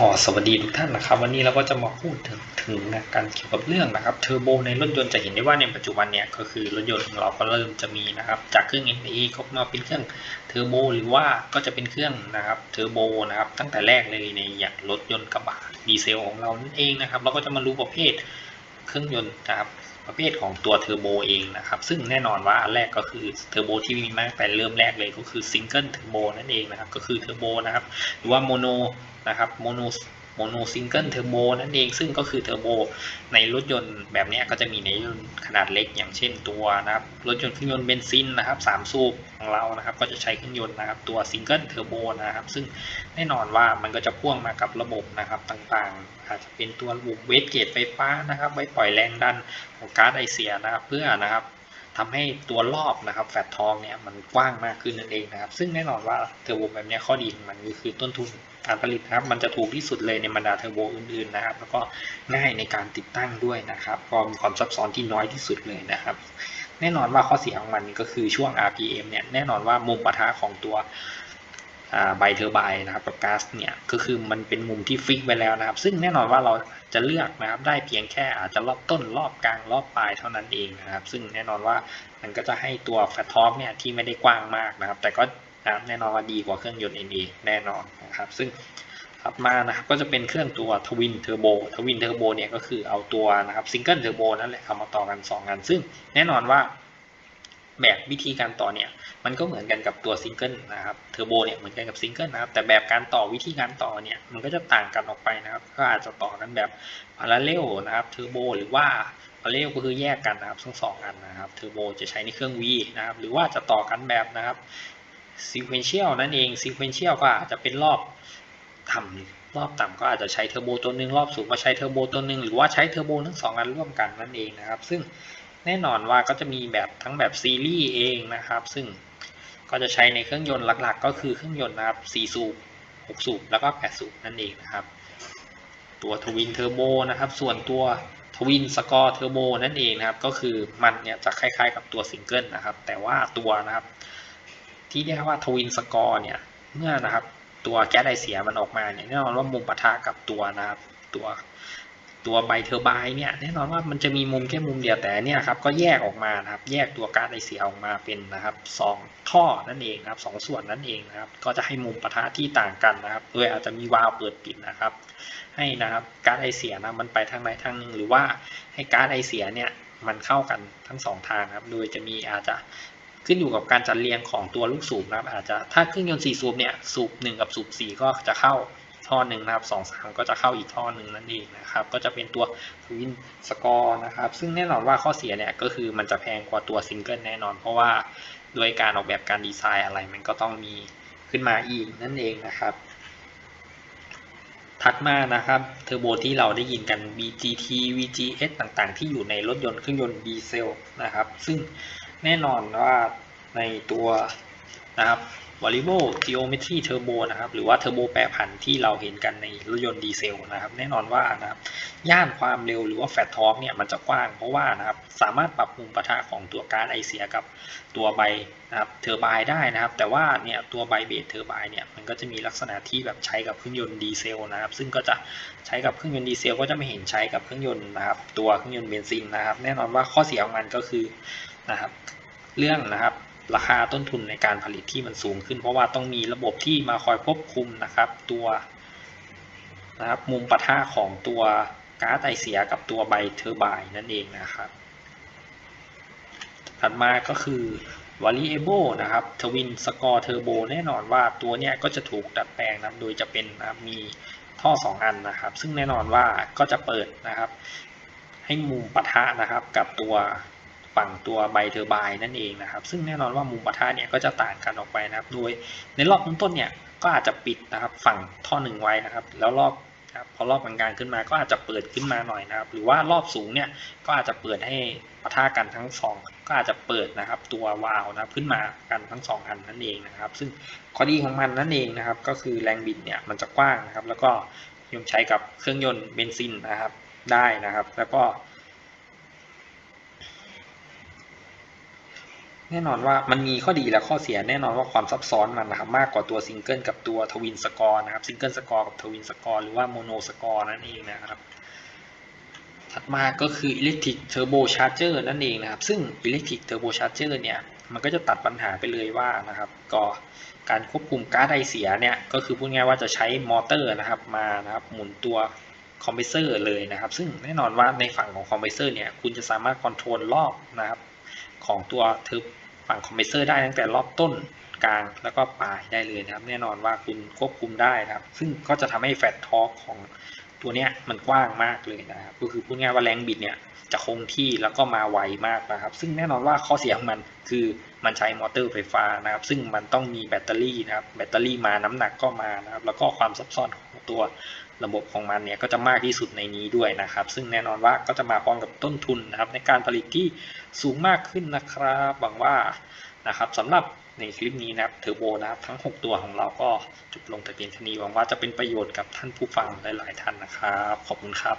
อ๋อสวัสดีทุกท่านนะครับ วันนี้เราก็จะมาพูดถึงถึงนะการเกี่ยวกับเรื่องนะครับเทอร์โบในรถยนต์จะเห็นได้ว่าในปัจจุบันเนี่ยก็คือรถยนต์ของเราก็เริ่มจะมีนะครับจากเครื่อง NA ก็มาเป็นเครื่องเทอร์โบหรือว่าก็จะเป็นเครื่องนะครับเทอร์โบนะครับตั้งแต่แรกเลยในอย่างรถยนต์กระบะดีเซลของเรานั่นเองนะครับเราก็จะมารู้ประเภทเครื่องยนต์นะครับ ประเภทของตัวเทอร์โบเองนะครับ ซึ่งแน่นอนว่าอันแรกก็คือเทอร์โบที่มีมาตั้งแต่เริ่มแรกเลยก็คือซิงเกิลเทอร์โบนั่นเองนะครับ ก็คือเทอร์โบนะครับ หรือว่าโมโนนะครับโมโน โมโนซิงเกิลเทอร์โบนั่นเองซึ่งก็คือเทอร์โบในรถยนต์แบบนี้ก็จะมีในรุ่นขนาดเล็กอย่างเช่นตัวนะครับรถยนต์เครื่องยนต์เบนซินนะครับสามสูบของเรานะครับก็จะใช้เครื่องยนต์นะครับตัวซิงเกิลเทอร์โบนะครับซึ่งแน่นอนว่ามันก็จะพ่วงมากับระบบนะครับต่างๆ อาจจะเป็นตัวระบบเวทเกตไฟฟ้านะครับไว้ปล่อยแรงดันของก๊าซไอเสียนะครับเพื่อนะครับ ทำให้ตัวรอบนะครับแฟตทองเนี่ยมันกว้างมากขึ้นนั่นเองนะครับ ซึ่งแน่นอนว่าเทอร์โบแบบนี้ข้อดีของมันก็คือต้นทุนการผลิตนะครับมันจะถูกที่สุดเลยในบรรดาเทอร์โบอื่นๆนะครับ แล้วก็ง่ายในการติดตั้งด้วยนะครับก็มีความซับซ้อนที่น้อยที่สุดเลยนะครับ แน่นอนว่าข้อเสียของมันก็คือช่วง RPM เนี่ยแน่นอนว่ามุมปะทะของตัว ไบเทอร์ไบนะครับกับก๊าซเนี่ยก็คือมันเป็นมุมที่ฟิกไว้แล้วนะครับ ซึ่งแน่นอนว่าเราจะเลือกนะครับได้เพียงแค่อาจจะรอบต้นรอบกลางรอบปลายเท่านั้นเองนะครับ ซึ่งแน่นอนว่ามันก็จะให้ตัวแฟตทอร์กเนี่ยที่ไม่ได้กว้างมากนะครับ แต่ก็นะแน่นอนว่าดีกว่าเครื่องยนต์ NA แน่นอนนะครับ ซึ่งถัดมานะครับก็จะเป็นเครื่องตัวทวินเทอร์โบทวินเทอร์โบเนี่ยก็คือเอาตัวนะครับซิงเกิลเทอร์โบนั่นแหละเอามาต่อกัน 2 อัน ซึ่งแน่นอนว่า แบบวิธีการต่อเนี่ยมันก็เหมือนกันกับตัวซิงเกิลนะครับเทอร์โบเนี่ยเหมือนกันกับซิงเกิลนะครับแต่แบบการต่อวิธีการต่อเนี่ยมันก็จะต่างกันออกไปนะครับ ก็อาจจะต่อกันแบบพาราเรลนะครับเทอร์โบหรือว่าพาราเรลก็คือแยกกันนะครับทั้งสองอันนะครับเทอร์โบจะใช้ในเครื่อง V นะครับหรือว่าจะต่อกันแบบนะครับ sequential นั่นเอง sequential ก็อาจจะเป็นรอบต่ำรอบต่ำก็อาจจะใช้เทอร์โบตัวหนึ่งรอบสูงก็ใช้เทอร์โบตัวหนึ่งหรือว่าใช้เทอร์โบทั้งสองอันร่วมกันนั่นเองนะครับ ซึ่ง แน่นอนว่าก็จะมีแบบทั้งแบบซีรีส์เองนะครับ ซึ่งก็จะใช้ในเครื่องยนต์หลักๆ ก็คือเครื่องยนต์นะครับ4สูบ6สูบแล้วก็8สูบนั่นเองนะครับ ตัวทวินเทอร์โบนะครับ ส่วนตัวทวินสกอร์เทอร์โบนั่นเองนะครับ ก็คือมันเนี่ยจะคล้ายๆกับตัวซิงเกิลนะครับ แต่ว่าตัวนะครับ ที่เรียกว่าทวินสกอร์เนี่ยเมื่อนะครับ ตัวแก๊สไอเสียมันออกมาเนี่ยแน่นอนว่ามุมปะทะกับตัวนะครับ ตัว ตัวไบเทอร์ไบเนี่ยแน่นอนว่ามันจะมีมุมแค่มุมเดียวแต่เนี่ยครับก็แยกออกมานะครับแยกตัวก๊าซไอเสียออกมาเป็นนะครับสองท่อนั่นเองนะครับสองส่วนนั่นเองนะครับก็จะให้มุมปะทะที่ต่างกันนะครับ โดยอาจจะมีวาล์วเปิดปิดนะครับ ให้นะครับก๊าซไอเสียนะมันไปทางใดทางหนึ่งหรือว่าให้ก๊าซไอเสียเนี่ยมันเข้ากันทั้งสองทางครับ โดยจะมีอาจจะขึ้นอยู่กับการจัดเรียงของตัวลูกสูบนะครับอาจจะถ้าเครื่องยนต์4สูบเนี่ยสูบ1กับสูบ4ก็จะเข้า ท่อหนึ่งนะครับสองสามก็จะเข้าอีกท่อหนึ่งนั่นเองนะครับ ก็จะเป็นตัววินสกอร์นะครับ ซึ่งแน่นอนว่าข้อเสียเนี่ยก็คือมันจะแพงกว่าตัวซิงเกิลแน่นอน เพราะว่าด้วยการออกแบบการดีไซน์อะไรมันก็ต้องมีขึ้นมาอีกนั่นเองนะครับ ถัดมานะครับเทอร์โบที่เราได้ยินกัน BGT VGS ต่างๆ ที่อยู่ในรถยนต์เครื่องยนต์ดีเซลนะครับ ซึ่งแน่นอนว่าในตัวนะครับ variable geometry turbo นะครับ หรือว่าเทอร์โบแปรผันที่เราเห็นกันในรถยนต์ดีเซลนะครับ แน่นอนว่านะครับย่านความเร็วหรือว่าแฟตทอร์กเนี่ยมันจะกว้างเพราะว่านะครับสามารถปรับมุมปะทะของตัวกาซไอเสียกับตัวใบนะครับเทอร์ไบได้นะครับ แต่ว่าเนี่ยตัวใบเบสเทอร์ไบเนี่ยมันก็จะมีลักษณะที่แบบใช้กับเครื่องยนต์ดีเซลนะครับ ซึ่งก็จะใช้กับเครื่องยนต์ดีเซลก็จะไม่เห็นใช้กับเครื่องยนต์นะครับตัวเครื่องยนต์เบนซินนะครับ แน่นอนว่าข้อเสียของมันก็คือนะครับเรื่องนะครับ ราคาต้นทุนในการผลิตที่มันสูงขึ้น เพราะว่าต้องมีระบบที่มาคอยควบคุมนะครับตัวนะครับมุมปะทะของตัวก๊าซไอเสียกับตัวใบเทอร์ไบน์นั่นเองนะครับ ถัดมาก็คือ variable นะครับ twin score turbo แน่นอนว่าตัวเนี้ยก็จะถูกดัดแปลงนะโดยจะเป็นนะมีท่อ 2 อันนะครับ ซึ่งแน่นอนว่าก็จะเปิดนะครับ ให้มุมปะทะนะครับกับตัว ฝั่งตัวใบเทอร์ไบนั่นเองนะครับ ซึ่งแน่นอนว่ามุมปะทะเนี่ยก็จะต่างกันออกไปนะครับ โดยในรอบต้นๆเนี่ยก็อาจจะปิดนะครับฝั่งท่อหนึ่งไว้นะครับ แล้วรอบครับพอรอบกลางๆขึ้นมาก็อาจจะเปิดขึ้นมาหน่อยนะครับ หรือว่ารอบสูงเนี่ยก็อาจจะเปิดให้ปะทะกันทั้งสองก็อาจจะเปิดนะครับ ตัววาล์วนะขึ้นมากันทั้งสองอันนั่นเองนะครับ ซึ่งข้อดีของมันนั่นเองนะครับ ก็คือแรงบิดเนี่ยมันจะกว้างนะครับ แล้วก็ยงใช้กับเครื่องยนต์เบนซินนะครับได้นะครับ แล้วก็ แน่นอนว่ามันมีข้อดีและข้อเสียแน่นอนว่าความซับซ้อนมันนะครับมากกว่าตัวซิงเกิลกับตัวทวินสกอร์นะครับซิงเกิลสกอร์กับทวินสกอร์หรือว่าโมโนสกอร์นั่นเองนะครับถัดมาก็คือ Electric Turbo Charger นั่นเองนะครับ ซึ่ง Electric Turbo Charger เนี่ยมันก็จะตัดปัญหาไปเลยว่านะครับก็การควบคุมก๊าซไอเสียเนี่ยก็คือพูดง่ายว่าจะใช้มอเตอร์นะครับมานะครับหมุนตัวคอมเพรสเซอร์เลยนะครับ ซึ่งแน่นอนว่าในฝั่งของคอมเพรสเซอร์เนี่ยคุณจะสามารถคอนโทรลรอบนะครับ ของตัวทอร์ฝั่งคอมเพรสเซอร์ได้ตั้งแต่รอบต้นกลางแล้วก็ปลายได้เลยนะครับ แน่นอนว่าคุณควบคุมได้นะครับ ซึ่งก็จะทำให้แฟตทอร์กของตัวเนี้ยมันกว้างมากเลยนะครับ ก็คือพูดง่ายว่าแรงบิดเนี่ยจะคงที่แล้วก็มาไวมากนะครับ ซึ่งแน่นอนว่าข้อเสียของมันคือมันใช้มอเตอร์ไฟฟ้านะครับ ซึ่งมันต้องมีแบตเตอรี่นะครับ แบตเตอรี่มาน้ำหนักก็มานะครับ แล้วก็ความซับซ้อนของ ตัวระบบของมันเนี่ยก็จะมากที่สุดในนี้ด้วยนะครับ ซึ่งแน่นอนว่าก็จะมาพร้อมกับต้นทุนนะครับในการผลิตที่สูงมากขึ้นนะครับหวังว่านะครับสำหรับในคลิปนี้นะครับเทอร์โบนะครับทั้ง 6 ตัวของเราก็จบลงแต่เพียงเท่านี้หวังว่าจะเป็นประโยชน์กับท่านผู้ฟังหลาย ๆ ท่านนะครับ ขอบคุณครับ